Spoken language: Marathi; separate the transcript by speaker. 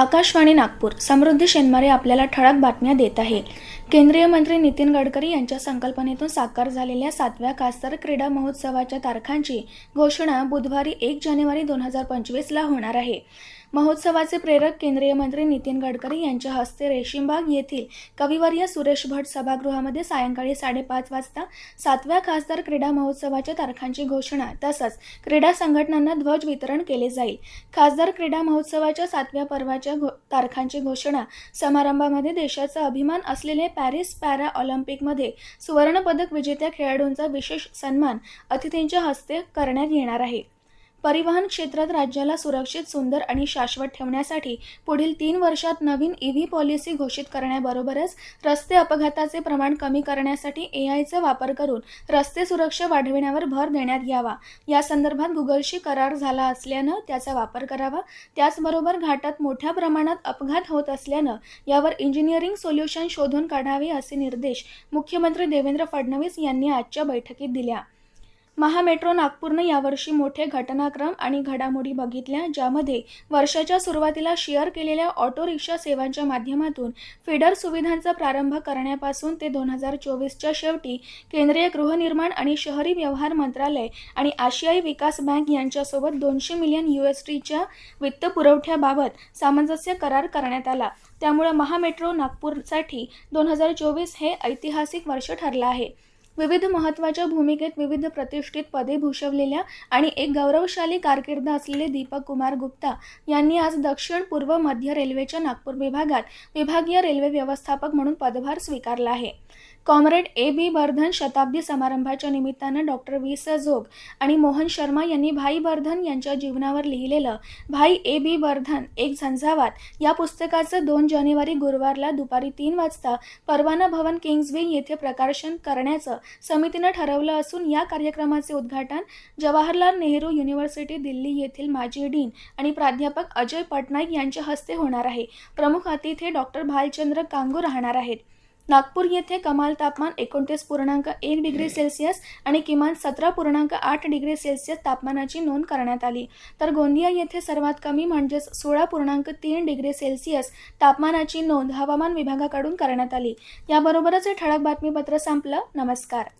Speaker 1: आकाशवाणी नागपूर. समृद्धी शेनमारे आपल्याला ठळक बातम्या देत आहे. केंद्रीय मंत्री नितीन गडकरी यांच्या संकल्पनेतून साकार झालेल्या सातव्या कास्तर क्रीडा महोत्सवाच्या तारखांची घोषणा बुधवारी एक जानेवारी दोन हजार पंचवीसला होणार आहे. महोत्सवाचे प्रेरक केंद्रीय मंत्री नितीन गडकरी यांच्या हस्ते रेशीमबाग येथील कविवर्य सुरेश भट सभागृहामध्ये सायंकाळी साडेपाच वाजता सातव्या खासदार क्रीडा महोत्सवाच्या तारखांची घोषणा तसंच क्रीडा संघटनांना ध्वज वितरण केले जाईल. खासदार क्रीडा महोत्सवाच्या सातव्या पर्वाच्या घो तारखांची घोषणा समारंभामध्ये देशाचा अभिमान असलेले पॅरिस पॅरा ऑलिम्पिकमध्ये सुवर्णपदक विजेत्या खेळाडूंचा विशेष सन्मान अतिथींच्या हस्ते करण्यात येणार आहे. परिवहन क्षेत्रात राज्याला सुरक्षित सुंदर आणि शाश्वत ठेवण्यासाठी पुढील तीन वर्षात नवीन ई व्ही पॉलिसी घोषित करण्याबरोबरच रस्ते अपघाताचे प्रमाण कमी करण्यासाठी ए आयचा वापर करून रस्ते सुरक्षा वाढविण्यावर भर देण्यात यावा. या संदर्भात गुगलशी करार झाला असल्यानं त्याचा वापर करावा. त्याचबरोबर घाटात मोठ्या प्रमाणात अपघात होत असल्यानं यावर इंजिनिअरिंग सोल्युशन शोधून काढावे असे निर्देश मुख्यमंत्री देवेंद्र फडणवीस यांनी आजच्या बैठकीत दिल्या. महामेट्रो नागपूरनं यावर्षी मोठे घटनाक्रम आणि घडामोडी बघितल्या ज्यामध्ये वर्षाच्या सुरुवातीला शेअर केलेल्या ऑटो रिक्षा सेवांच्या माध्यमातून फिडर सुविधांचा प्रारंभ करण्यापासून ते दोन हजार चोवीसच्या शेवटी केंद्रीय गृहनिर्माण आणि शहरी व्यवहार मंत्रालय आणि आशियाई विकास बँक यांच्यासोबत दोनशे मिलियन यू एस टीच्या वित्तपुरवठ्याबाबत सामंजस्य करार करण्यात आला. त्यामुळे महामेट्रो नागपूरसाठी दोन हजार चोवीस हे ऐतिहासिक वर्ष ठरलं आहे. विविध महत्त्वाच्या भूमिकेत विविध प्रतिष्ठित पदे भूषवलेल्या आणि एक गौरवशाली कारकीर्द असलेले दीपक कुमार गुप्ता यांनी आज दक्षिण पूर्व मध्य रेल्वेच्या नागपूर विभागात विभागीय रेल्वे व्यवस्थापक म्हणून पदभार स्वीकारला आहे. कॉम्रेड ए बी बर्धन शताब्दी समारंभाच्या निमित्तानं डॉक्टर वी स जोग आणि मोहन शर्मा यांनी भाई बर्धन यांच्या जीवनावर लिहिलेलं भाई ए बी बर्धन एक झंझावात या पुस्तकाचं दोन जानेवारी गुरुवारला दुपारी तीन वाजता परवाना भवन किंग्जवे येथे प्रकाशन करण्याचं समितीनं ठरवलं असून या कार्यक्रमाचे उद्घाटन जवाहरलाल नेहरू युनिव्हर्सिटी दिल्ली येथील माजी डीन आणि प्राध्यापक अजय पटनाईक यांच्या हस्ते होणार आहे. प्रमुख अतिथी डॉक्टर भालचंद्र कांगू राहणार आहेत. नागपूर येथे कमाल तापमान एकोणतीस पूर्णांक एक डिग्री सेल्सिअस आणि किमान सतरा पूर्णांक आठ डिग्री सेल्सिअस तापमानाची नोंद करण्यात आली. तर गोंदिया येथे सर्वात कमी म्हणजेच सोळा पूर्णांक तीन डिग्री सेल्सिअस तापमानाची नोंद हवामान विभागाकडून करण्यात आली. याबरोबरच हे ठळक बातमीपत्र संपलं. नमस्कार.